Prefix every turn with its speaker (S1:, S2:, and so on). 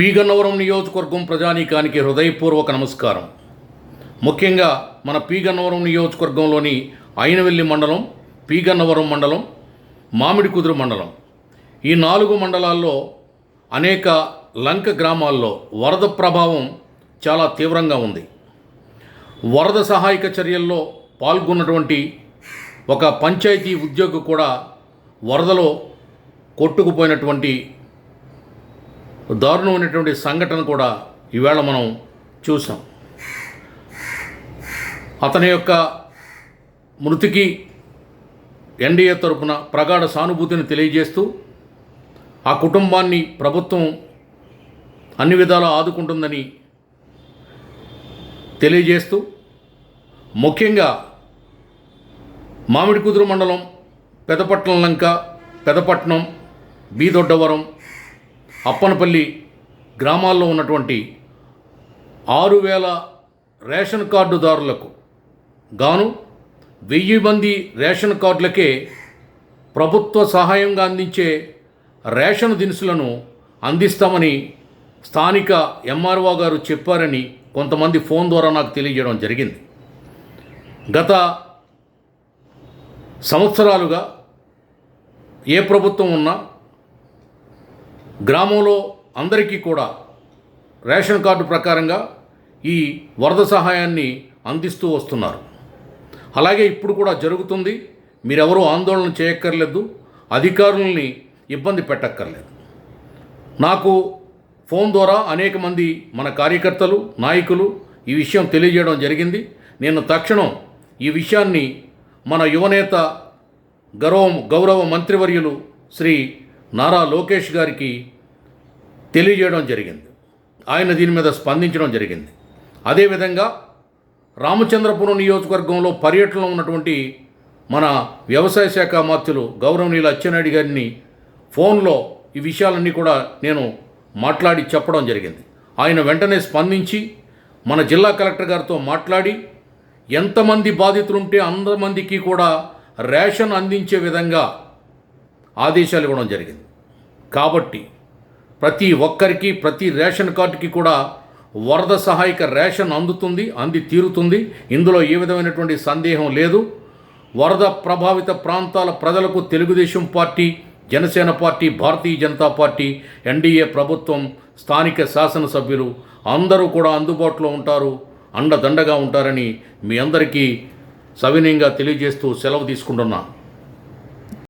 S1: పీగన్నవరం నియోజకవర్గం ప్రజానీకానికి హృదయపూర్వక నమస్కారం. ముఖ్యంగా మన పీగన్నవరం నియోజకవర్గంలోని అయినవెల్లి మండలం పీగన్నవరం మండలం మామిడి కుదురు మండలం. ఈ నాలుగు మండలాల్లో అనేక లంక గ్రామాల్లో వరద ప్రభావం చాలా తీవ్రంగా ఉంది. వరద సహాయక చర్యల్లో పాల్గొన్నటువంటి ఒక పంచాయతీ ఉద్యోగి కూడా వరదలో కొట్టుకుపోయినటువంటి దారుణమైనటువంటి సంఘటన కూడా ఈవేళ మనం చూసాం. అతని యొక్క మృతికి ఎన్డీఏ తరపున ప్రగాఢ సానుభూతిని తెలియజేస్తూ ఆ కుటుంబాన్ని ప్రభుత్వం అన్ని విధాలా ఆదుకుంటుందని తెలియజేస్తూ ముఖ్యంగా మామిడి కుదురు మండలం పెదపట్నం లంక పెదపట్నం బీదొడ్డవరం అప్పనపల్లి గ్రామాల్లో ఉన్నటువంటి ఆరు వేల రేషన్ కార్డుదారులకు గాను వెయ్యి మంది రేషన్ కార్డులకే ప్రభుత్వ సహాయంగా అందించే రేషన్ దినుసులను అందిస్తామని స్థానిక ఎంఆర్ఓ గారు చెప్పారని కొంతమంది ఫోన్ ద్వారా నాకు తెలియజేయడం జరిగింది. గత సంవత్సరాలుగా ఏ ప్రభుత్వం ఉన్నా గ్రామంలో అందరికీ కూడా రేషన్ కార్డు ప్రకారంగా ఈ వరద సహాయాన్ని అందిస్తూ వస్తున్నారు. అలాగే ఇప్పుడు కూడా జరుగుతుంది. మీరెవరూ ఆందోళన చేయక్కర్లేదు. అధికారులని ఇబ్బంది పెట్టక్కర్లేదు. నాకు ఫోన్ ద్వారా అనేక మంది మన కార్యకర్తలు నాయకులు ఈ విషయం తెలియజేయడం జరిగింది. నేను తక్షణం ఈ విషయాన్ని మన యువనేత గౌరవ గౌరవ మంత్రివర్యులు శ్రీ నారా లోకేష్ గారికి తెలియజేయడం జరిగింది. ఆయన దీని మీద స్పందించడం జరిగింది. అదేవిధంగా రామచంద్రపురం నియోజకవర్గంలో పర్యటనలో ఉన్నటువంటి మన వ్యవసాయ శాఖ మాత్యులు గౌరవనీయుల అచ్చెన్నాయుడు గారిని ఫోన్లో ఈ విషయాలన్నీ కూడా నేను మాట్లాడి చెప్పడం జరిగింది. ఆయన వెంటనే స్పందించి మన జిల్లా కలెక్టర్ గారితో మాట్లాడి ఎంతమంది బాధితులుంటే అంతమందికి కూడా రేషన్ అందించే విధంగా ఆదేశాలు ఇవ్వడం జరిగింది. కాబట్టి ప్రతి ఒక్కరికి ప్రతి రేషన్ కార్డుకి కూడా వరద సహాయక రేషన్ అందుతుంది అంది తీరుతుంది. ఇందులో ఏ విధమైనటువంటి సందేహం లేదు. వరద ప్రభావిత ప్రాంతాల ప్రజలకు Telugu Desam party Jana Sena party Bharatiya Janata party NDA ప్రభుత్వం స్థానిక శాసనసభ్యులు అందరూ కూడా అందుబాటులో ఉంటారు అండదండగా ఉంటారని మీ అందరికీ సవినయంగా తెలియజేస్తూ సెలవు తీసుకుంటున్నాను.